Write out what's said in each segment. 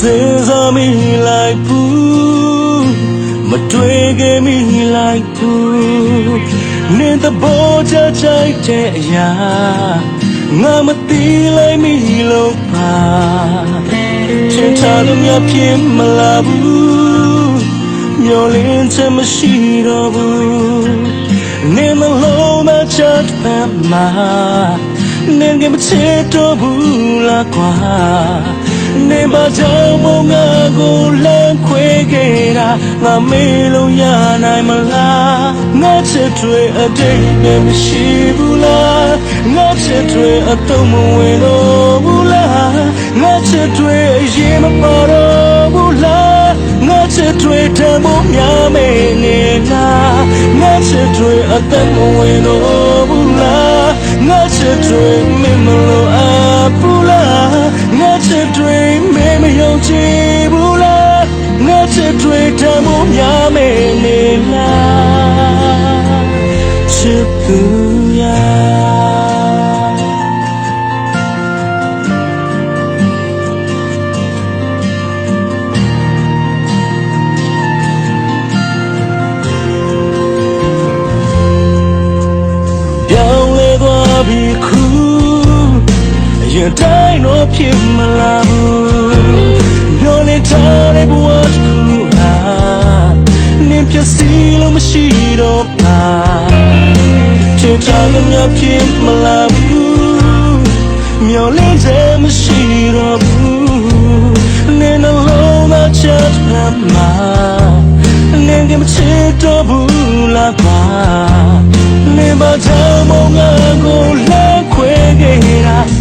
စဉ်းစားမိလိုက်ဘူးမတွေ့ခဲ့မိလိုက်ဘူးနင်းတဲ့ဘောချချိုက်တဲ့အရာငါမသိလိုက်မိလို့ပါချင်ချလို့မြဖြစ်မလာဘူးမျောလင်းချက်မရှိတော့ဘူးနင်းမလုံးမချတ်ဖမ်းမှာနင်းကမချစ်တော့ဘူးလားကွာ နေပါကြောင့်မငါကိုလမ်းခွဲခဲ့တာငါမေးလို့ရနိုင်မလားငါချစ်တွေအတိတ်နဲ့မရှိဘူးလားငါချစ်တွေအတုံးမဝင်တော့ဘူးလားငါချစ်တွေအရင်မပါတော့ဘူးလားငါချစ်တွေတမ်းဖို့များမေနေလားငါချစ်တွေအသက်မဝင်တော့ဘူးလားငါချစ်တွေမင်းမလို့အပူလားငါချ စ်တွေမင်းမယုံကြည်ဘူးလားငါချစ်တွေတမ်းဖို့များမေနေလားချစ်သူ အရင်တိုင်းတော့ဖြစ်မလာဘူးညောနေထားတဲ့ဘဝတစ်ခုဟာနင်းပြစီလို့မရှိတော့ပါချစ်ချင်လို့များဖြစ်မလာဘူးမျောလင်းတဲ့မရှိတော့ဘူးနင်းနှလုံးသားချစ်မှာနင်းကမချစ်တော့ဘူးလားကွာနင်းပါချမောငါကိုလက်ခွဲခဲ့တာ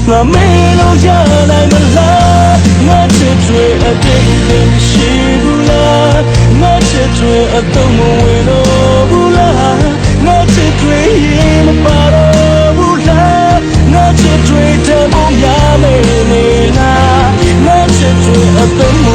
ငါမေးလို့ရနိုင်မလားငါချစ်တွေအတိတ်နဲ့မရှိဘူးလားငါချစ်တွေအတော့မဝင်တော့ဘူးလားငါချစ်တွေရင်မပါတော့ဘူးလားငါချစ်တွေတမိုးရမယ်နေလားငါချစ်တွေအတော့မဝင်တော့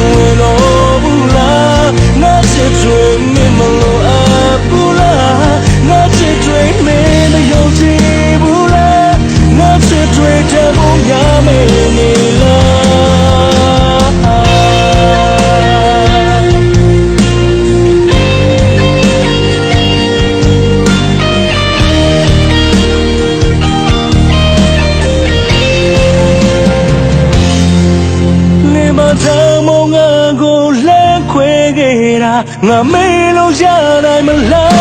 နေမထားမငါကိုလက်ခွဲခဲ့တာငါမေးလို့ရနိုင်မလား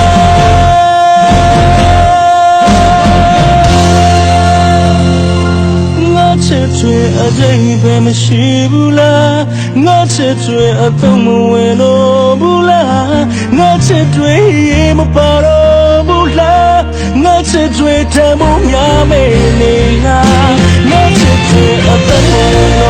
ငါချစ်တွေအတိတ်ပဲမရှိဘူးလားငါချစ်တွေအသုံးမဝင်တော့ဘူးလားငါချစ်တွေရေမပါတော့ဘူးလားငါချစ်တွေတမ်းဖို့များမေနေလားငါချစ်တွေအသက်မဝင်တော့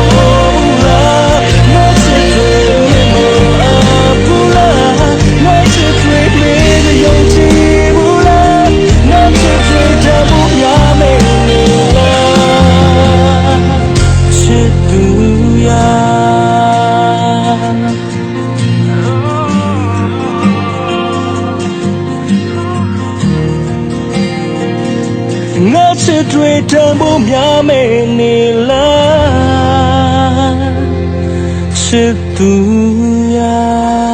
ငါချစ်တွေတန်ဖို့များမယ်နေလားချစ်သူရာ